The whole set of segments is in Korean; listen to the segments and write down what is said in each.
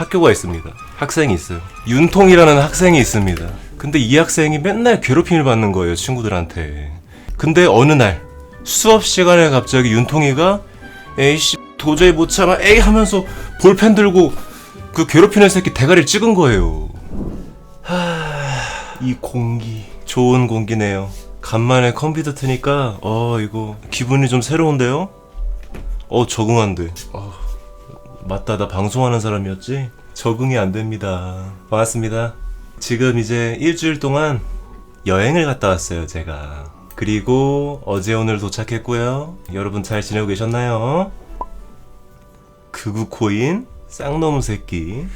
학교가 있습니다. 학생이 있어요. 윤통이라는 학생이 있습니다. 근데 이 학생이 맨날 괴롭힘을 받는 거예요, 친구들한테. 근데 어느 날 수업 시간에 갑자기 윤통이가 에이씨 도저히 못 참아 에이 하면서 볼펜 들고 그 괴롭히는 새끼 대가리를 찍은 거예요. 하, 이 공기 좋은 공기네요. 간만에 컴퓨터 트니까 어 이거 기분이 좀 새로운데요? 어 적응한대. 어, 맞다 나 방송하는 사람이었지? 적응이 안 됩니다. 반갑습니다. 지금 이제 일주일 동안 여행을 갔다 왔어요 제가. 그리고 어제 오늘 도착했고요. 여러분 잘 지내고 계셨나요? 극우 코인 쌍놈 새끼.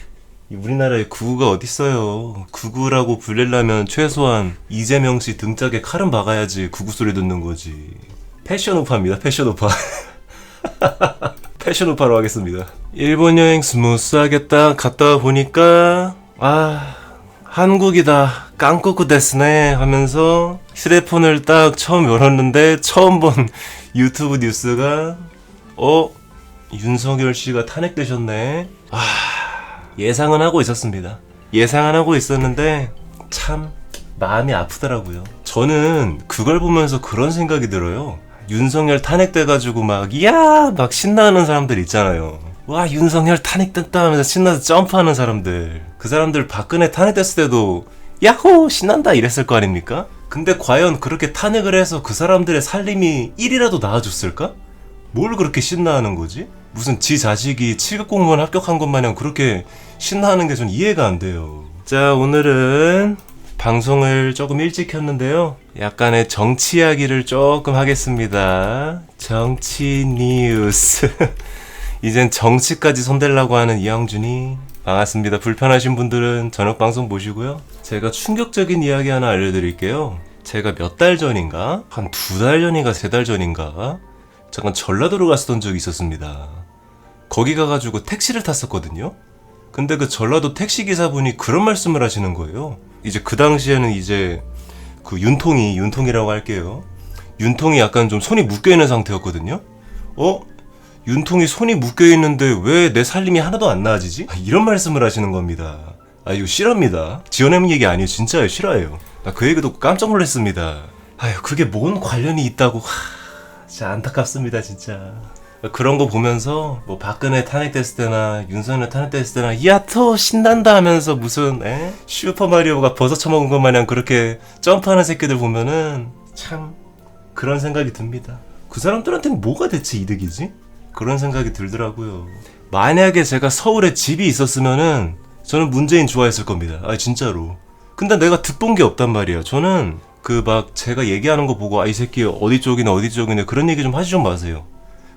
이 우리나라에 구구가 어딨어요. 구구라고 불리려면 최소한 이재명 씨 등짝에 칼은 박아야지 구구 소리 듣는 거지. 패션 오파입니다. 패션 오파. 패션 오파로 하겠습니다. 일본 여행 스무스하게 딱 갔다 보니까 아 한국이다 깡꾸꾸 데스네 하면서 휴대폰을 딱 처음 열었는데 처음 본 유튜브 뉴스가 어 윤석열 씨가 탄핵되셨네. 아 예상은 하고 있었습니다. 예상은 하고 있었는데 참 마음이 아프더라고요. 저는 그걸 보면서 그런 생각이 들어요. 윤석열 탄핵돼가지고 막 이야 막 신나는 사람들 있잖아요. 와 윤석열 탄핵됐다 하면서 신나서 점프하는 사람들. 그 사람들 박근혜 탄핵됐을 때도 야호 신난다 이랬을 거 아닙니까? 근데 과연 그렇게 탄핵을 해서 그 사람들의 살림이 1이라도 나아졌을까? 뭘 그렇게 신나하는 거지? 무슨 지 자식이 7급 공무원 합격한 것 마냥 그렇게 신나하는 게 전 이해가 안 돼요. 자, 오늘은 방송을 조금 일찍 켰는데요. 약간의 정치 이야기를 조금 하겠습니다. 정치 뉴스. 이젠 정치까지 손대려고 하는 이영준이 반갑습니다. 불편하신 분들은 저녁 방송 보시고요. 제가 충격적인 이야기 하나 알려드릴게요. 제가 몇 달 전인가? 한 두 달 전인가 세 달 전인가? 잠깐 전라도로 갔었던 적이 있었습니다. 거기 가가지고 택시를 탔었거든요. 근데 그 전라도 택시 기사분이 그런 말씀을 하시는 거예요. 이제 그 당시에는 이제 그 윤통이 윤통이라고 할게요. 윤통이 약간 좀 손이 묶여 있는 상태였거든요. 어? 윤통이 손이 묶여 있는데 왜 내 살림이 하나도 안 나아지지? 아, 이런 말씀을 하시는 겁니다. 아 이거 실화입니다. 지어내는 얘기 아니에요. 진짜예요. 실화예요. 나 그 얘기 듣고 깜짝 놀랐습니다. 아유 그게 뭔 관련이 있다고. 하, 진짜 안타깝습니다. 진짜. 그런 거 보면서 뭐 박근혜 탄핵됐을 때나 윤석열 탄핵됐을 때나 야또 신난다 하면서 무슨 에? 슈퍼마리오가 버섯 처먹은 것 마냥 그렇게 점프하는 새끼들 보면은 참 그런 생각이 듭니다. 그 사람들한테는 뭐가 대체 이득이지? 그런 생각이 들더라고요. 만약에 제가 서울에 집이 있었으면은 저는 문재인 좋아했을 겁니다. 아 진짜로. 근데 내가 득본 게 없단 말이야. 저는 그 막 제가 얘기하는 거 보고 아 이 새끼 어디 쪽이네 어디 쪽이네 그런 얘기 좀 하지 좀 마세요.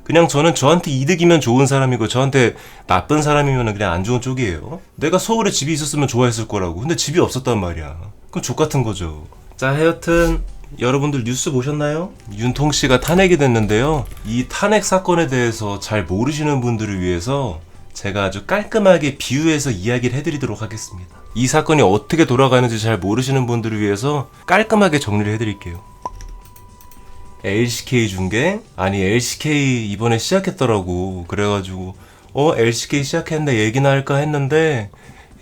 그냥 저는 저한테 이득이면 좋은 사람이고 저한테 나쁜 사람이면 그냥 안 좋은 쪽이에요. 내가 서울에 집이 있었으면 좋아했을 거라고. 근데 집이 없었단 말이야. 그럼 족 같은 거죠. 자, 하여튼 여러분들 뉴스 보셨나요? 윤통 씨가 탄핵이 됐는데요. 이 탄핵 사건에 대해서 잘 모르시는 분들을 위해서 제가 아주 깔끔하게 비유해서 이야기를 해드리도록 하겠습니다. 이 사건이 어떻게 돌아가는지 잘 모르시는 분들을 위해서 깔끔하게 정리를 해드릴게요. LCK 중계? 아니 LCK 이번에 시작했더라고. 그래가지고 어 LCK 시작했는데 얘기나 할까 했는데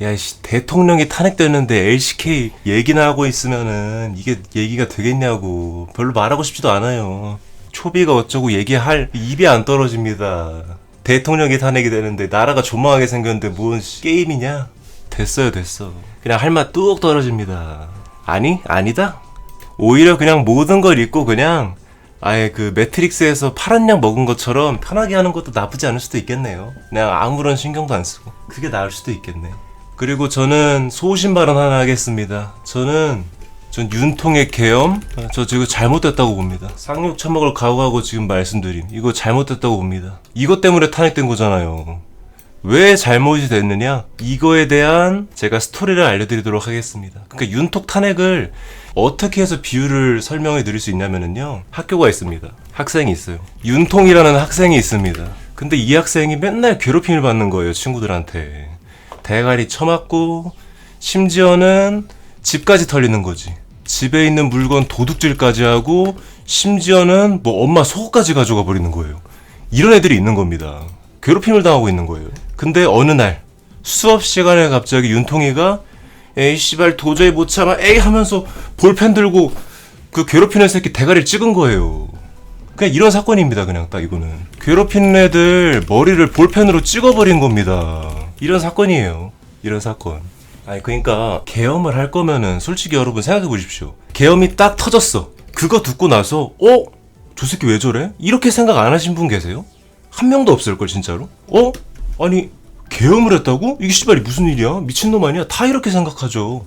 야 씨 대통령이 탄핵됐는데 LCK 얘기나 하고 있으면은 이게 얘기가 되겠냐고. 별로 말하고 싶지도 않아요. 초비가 어쩌고 얘기할 입이 안 떨어집니다. 대통령이 탄핵이 되는데 나라가 조망하게 생겼는데 뭔 씨, 게임이냐? 됐어요 됐어. 그냥 할 맛 뚝 떨어집니다. 아니 아니다. 오히려 그냥 모든 걸 잊고 그냥 아예 그 매트릭스에서 파란 약 먹은 것처럼 편하게 하는 것도 나쁘지 않을 수도 있겠네요. 그냥 아무런 신경도 안 쓰고 그게 나을 수도 있겠네. 그리고 저는 소신 발언 하나 하겠습니다. 저는 전 윤통의 계엄 저 지금 잘못됐다고 봅니다. 쌍욕 처먹을 각오하고 지금 말씀드림 이거 잘못됐다고 봅니다. 이것 때문에 탄핵된 거잖아요. 왜 잘못이 됐느냐? 이거에 대한 제가 스토리를 알려드리도록 하겠습니다. 그러니까 윤톡 탄핵을 어떻게 해서 비유를 설명해 드릴 수 있냐면요. 학교가 있습니다. 학생이 있어요. 윤통이라는 학생이 있습니다. 근데 이 학생이 맨날 괴롭힘을 받는 거예요, 친구들한테. 대가리 쳐맞고, 심지어는 집까지 털리는 거지. 집에 있는 물건 도둑질까지 하고, 심지어는 뭐 엄마 속옷까지 가져가 버리는 거예요. 이런 애들이 있는 겁니다. 괴롭힘을 당하고 있는 거예요. 근데 어느 날 수업 시간에 갑자기 윤통이가 에이 씨발 도저히 못 참아 에이 하면서 볼펜 들고 그 괴롭히는 새끼 대가리를 찍은 거예요. 그냥 이런 사건입니다. 그냥 딱 이거는 괴롭히는 애들 머리를 볼펜으로 찍어버린 겁니다. 이런 사건이에요. 이런 사건. 아니 그러니까 계엄을 할 거면은 솔직히 여러분 생각해 보십시오. 계엄이 딱 터졌어. 그거 듣고 나서 어? 저 새끼 왜 저래? 이렇게 생각 안 하신 분 계세요? 한 명도 없을 걸 진짜로? 어? 아니 계엄을 했다고? 이게 씨발이 무슨 일이야? 미친놈 아니야? 다 이렇게 생각하죠.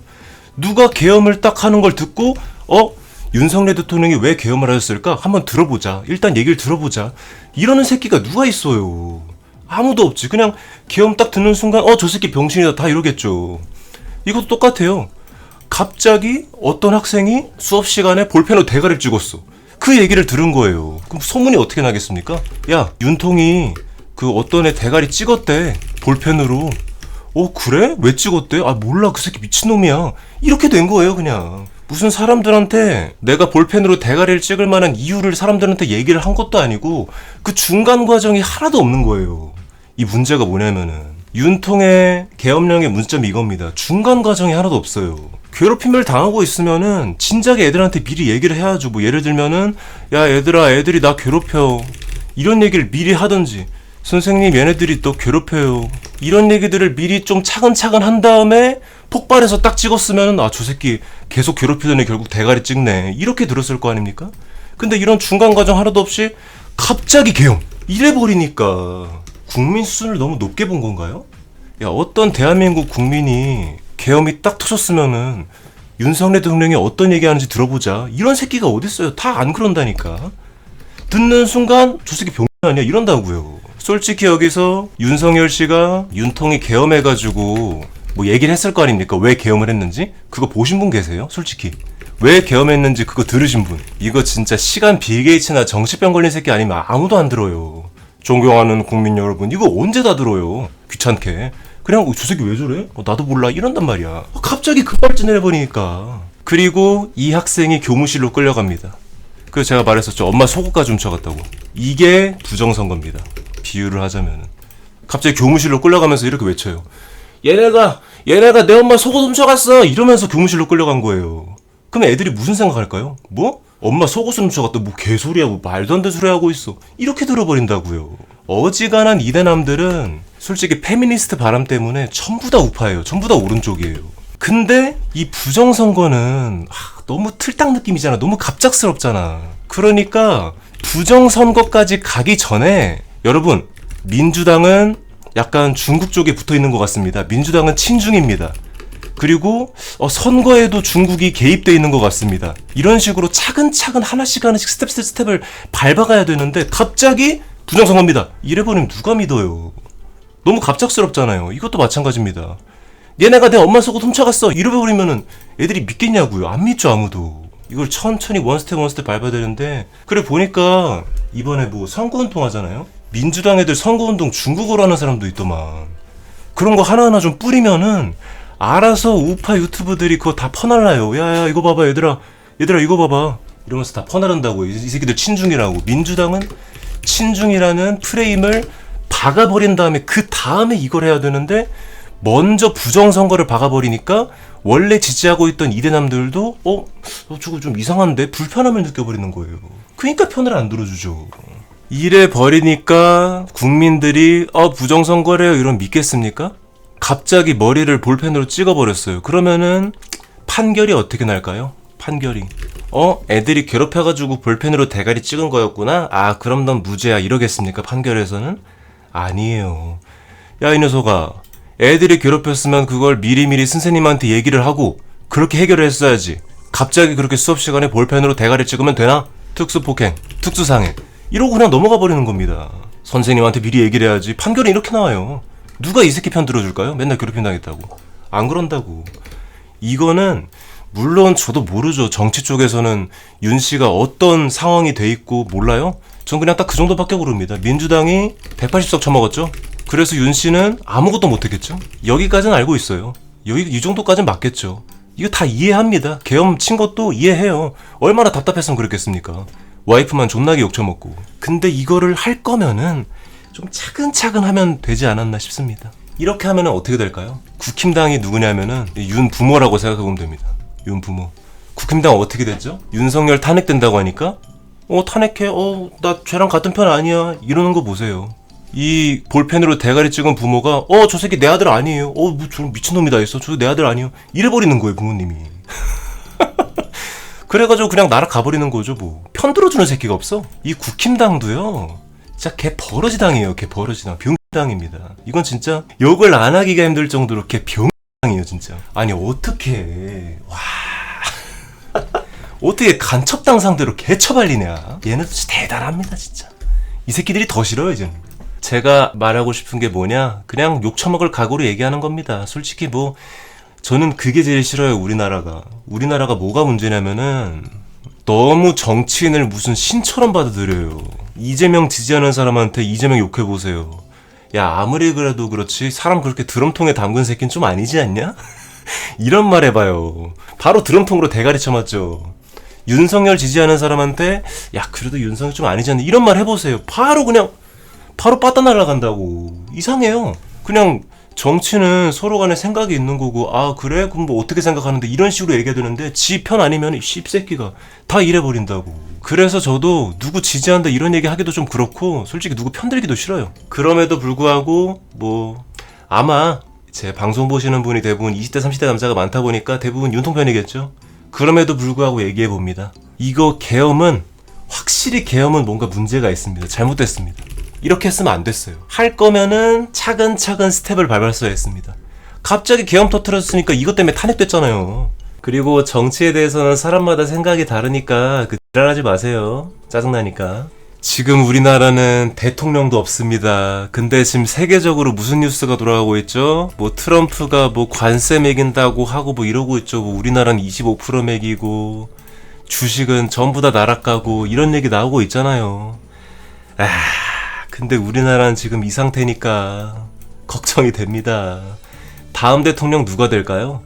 누가 계엄을 딱 하는 걸 듣고 어? 윤석열 대통령이 왜 계엄을 하셨을까? 한번 들어보자. 일단 얘기를 들어보자. 이러는 새끼가 누가 있어요? 아무도 없지. 그냥 계엄 딱 듣는 순간 어 저 새끼 병신이다 다 이러겠죠. 이것도 똑같아요. 갑자기 어떤 학생이 수업 시간에 볼펜으로 대가리를 찍었어. 그 얘기를 들은 거예요. 그럼 소문이 어떻게 나겠습니까? 야, 윤통이 그 어떤 애 대가리 찍었대. 볼펜으로. 어, 그래? 왜 찍었대? 아, 몰라. 그 새끼 미친놈이야. 이렇게 된 거예요, 그냥. 무슨 사람들한테 내가 볼펜으로 대가리를 찍을 만한 이유를 사람들한테 얘기를 한 것도 아니고 그 중간 과정이 하나도 없는 거예요. 이 문제가 뭐냐면은 윤통의 계엄령의 문점이 이겁니다. 중간 과정이 하나도 없어요. 괴롭힘을 당하고 있으면은 진작에 애들한테 미리 얘기를 해야죠. 뭐 예를 들면은 야 얘들아 애들이 나 괴롭혀 이런 얘기를 미리 하든지 선생님 얘네들이 또 괴롭혀요. 이런 얘기들을 미리 좀 차근차근 한 다음에 폭발해서 딱 찍었으면은 아저 새끼 계속 괴롭히더니 결국 대가리 찍네. 이렇게 들었을 거 아닙니까? 근데 이런 중간 과정 하나도 없이 갑자기 계엄 이래 버리니까 국민 수준을 너무 높게 본 건가요? 야 어떤 대한민국 국민이 계엄이 딱 터졌으면은 윤석열 대통령이 어떤 얘기하는지 들어보자. 이런 새끼가 어딨어요? 다 안 그런다니까. 듣는 순간 저 새끼 병 아니야? 이런다고요 솔직히 여기서 윤석열 씨가 윤통이 계엄해가지고 뭐 얘기를 했을 거 아닙니까? 왜 계엄을 했는지? 그거 보신 분 계세요? 솔직히. 왜 계엄했는지 그거 들으신 분. 이거 진짜 시간 빌 게이츠나 정신병 걸린 새끼 아니면 아무도 안 들어요. 존경하는 국민 여러분 이거 언제 다 들어요? 귀찮게. 그냥 어, 저 새끼 왜 저래? 어, 나도 몰라. 이런단 말이야. 어, 갑자기 급발진을 해버리니까. 그리고 이 학생이 교무실로 끌려갑니다. 그래서 제가 말했었죠. 엄마 속옷까지 훔쳐갔다고. 이게 부정선거입니다 비유를 하자면 갑자기 교무실로 끌려가면서 이렇게 외쳐요. 얘네가 얘네가 내 엄마 속옷 훔쳐갔어! 이러면서 교무실로 끌려간 거예요. 그럼 애들이 무슨 생각할까요? 뭐? 엄마 속옷을 훔쳐갔다 뭐 개소리야 뭐 말도 안 되는 소리 하고 있어. 이렇게 들어버린다고요. 어지간한 이대남들은 솔직히 페미니스트 바람 때문에 전부 다 우파예요. 전부 다 오른쪽이에요. 근데 이 부정선거는 하, 너무 틀딱 느낌이잖아. 너무 갑작스럽잖아. 그러니까 부정선거까지 가기 전에 여러분 민주당은 약간 중국 쪽에 붙어 있는 것 같습니다 민주당은 친중입니다 그리고 어, 선거에도 중국이 개입돼 있는 것 같습니다. 이런 식으로 차근차근 하나씩 하나씩 스텝 스텝 스텝을 밟아가야 되는데 갑자기 부정선거입니다. 이래버리면 누가 믿어요? 너무 갑작스럽잖아요. 이것도 마찬가지입니다. 얘네가 내 엄마 속옷 훔쳐갔어. 이래버리면은 애들이 믿겠냐고요. 안 믿죠 아무도. 이걸 천천히 원스텝 원스텝 밟아야 되는데 그래 보니까 이번에 뭐 선거 운동 하잖아요. 민주당 애들 선거운동 중국어로 하는 사람도 있더만. 그런 거 하나하나 좀 뿌리면은 알아서 우파 유튜브들이 그거 다 퍼날라요. 야야 이거 봐봐 얘들아 얘들아 이거 봐봐 이러면서 다 퍼나른다고 이, 이 새끼들 친중이라고 민주당은 친중이라는 프레임을 박아버린 다음에 그 다음에 이걸 해야 되는데 먼저 부정선거를 박아버리니까 원래 지지하고 있던 이대남들도 어? 어 저거 좀 이상한데 불편함을 느껴버리는 거예요. 그러니까 편을 안 들어주죠. 이래 버리니까 국민들이 어 부정선거래요 이런 믿겠습니까? 갑자기 머리를 볼펜으로 찍어버렸어요. 그러면은 판결이 어떻게 날까요? 판결이. 어? 애들이 괴롭혀가지고 볼펜으로 대가리 찍은 거였구나? 아, 그럼 넌 무죄야. 이러겠습니까? 판결에서는? 아니에요. 야, 이 녀석아. 애들이 괴롭혔으면 그걸 미리미리 선생님한테 얘기를 하고 그렇게 해결을 했어야지. 갑자기 그렇게 수업 시간에 볼펜으로 대가리 찍으면 되나? 특수 폭행, 특수 상해. 이러고 그냥 넘어가 버리는 겁니다. 선생님한테 미리 얘기를 해야지. 판결이 이렇게 나와요. 누가 이 새끼 편 들어줄까요? 맨날 괴롭힘 당했다고. 안 그런다고. 이거는 물론 저도 모르죠. 정치 쪽에서는 윤 씨가 어떤 상황이 돼 있고 몰라요? 전 그냥 딱 그 정도밖에 모릅니다. 민주당이 180석 쳐먹었죠. 그래서 윤 씨는 아무것도 못했겠죠. 여기까지는 알고 있어요. 여기 이 정도까지는 맞겠죠. 이거 다 이해합니다. 계엄 친 것도 이해해요. 얼마나 답답했으면 그랬겠습니까? 와이프만 존나게 욕처먹고. 근데 이거를 할 거면은 좀 차근차근 하면 되지 않았나 싶습니다. 이렇게 하면은 어떻게 될까요? 국힘당이 누구냐면은 윤 부모라고 생각해 보면 됩니다. 윤 부모. 국힘당 어떻게 됐죠? 윤석열 탄핵된다고 하니까 어 탄핵해 어 나 쟤랑 같은 편 아니야 이러는 거 보세요. 이 볼펜으로 대가리 찍은 부모가 어 저 새끼 내 아들 아니에요. 어뭐 저런 미친놈이 다 있어. 저 내 아들 아니에요. 이래 버리는 거예요 부모님이. 그래가지고 그냥 나라 가버리는 거죠 뭐. 편 들어주는 새끼가 없어. 이 국힘당도요. 진짜 개 버러지당이에요. 개 버러지당. 병당입니다. 이건 진짜 욕을 안 하기가 힘들 정도로 개 병당이에요 진짜. 아니 어떻게 와. 어떻게 간첩당 상대로 개처발리냐? 얘는 진짜 대단합니다, 진짜. 이 새끼들이 더 싫어요, 이제는. 제가 말하고 싶은 게 뭐냐? 그냥 욕 처먹을 각오로 얘기하는 겁니다. 솔직히 뭐, 저는 그게 제일 싫어요, 우리나라가. 우리나라가 뭐가 문제냐면은, 너무 정치인을 무슨 신처럼 받아들여요. 이재명 지지하는 사람한테 이재명 욕해보세요. 야, 아무리 그래도 그렇지, 사람 그렇게 드럼통에 담근 새끼는 좀 아니지 않냐? 이런 말 해봐요. 바로 드럼통으로 대가리 쳐맞죠. 윤석열 지지하는 사람한테 야 그래도 윤석열 좀 아니지 않나 이런 말 해보세요. 바로 그냥 바로 빠따 날아간다고 이상해요. 그냥 정치는 서로 간에 생각이 있는 거고 아 그래 그럼 뭐 어떻게 생각하는데 이런 식으로 얘기해야 되는데 지 편 아니면 이 씹새끼가 다 이래 버린다고. 그래서 저도 누구 지지한다 이런 얘기 하기도 좀 그렇고 솔직히 누구 편들기도 싫어요. 그럼에도 불구하고 뭐 아마 제 방송 보시는 분이 대부분 20대 30대 남자가 많다 보니까 대부분 윤통 편이겠죠. 그럼에도 불구하고 얘기해 봅니다. 이거 계엄은 확실히 계엄은 뭔가 문제가 있습니다. 잘못됐습니다. 이렇게 했으면 안 됐어요. 할 거면은 차근차근 스텝을 밟았어야 했습니다. 갑자기 계엄 터트렸으니까 이것 때문에 탄핵됐잖아요. 그리고 정치에 대해서는 사람마다 생각이 다르니까 그 지랄하지 마세요. 짜증나니까. 지금 우리나라는 대통령도 없습니다. 근데 지금 세계적으로 무슨 뉴스가 돌아가고 있죠? 뭐 트럼프가 뭐 관세 매긴다고 하고 뭐 이러고 있죠. 뭐 우리나라는 25% 매기고 주식은 전부 다 나락가고 이런 얘기 나오고 있잖아요. 아, 근데 우리나라는 지금 이 상태니까 걱정이 됩니다. 다음 대통령 누가 될까요?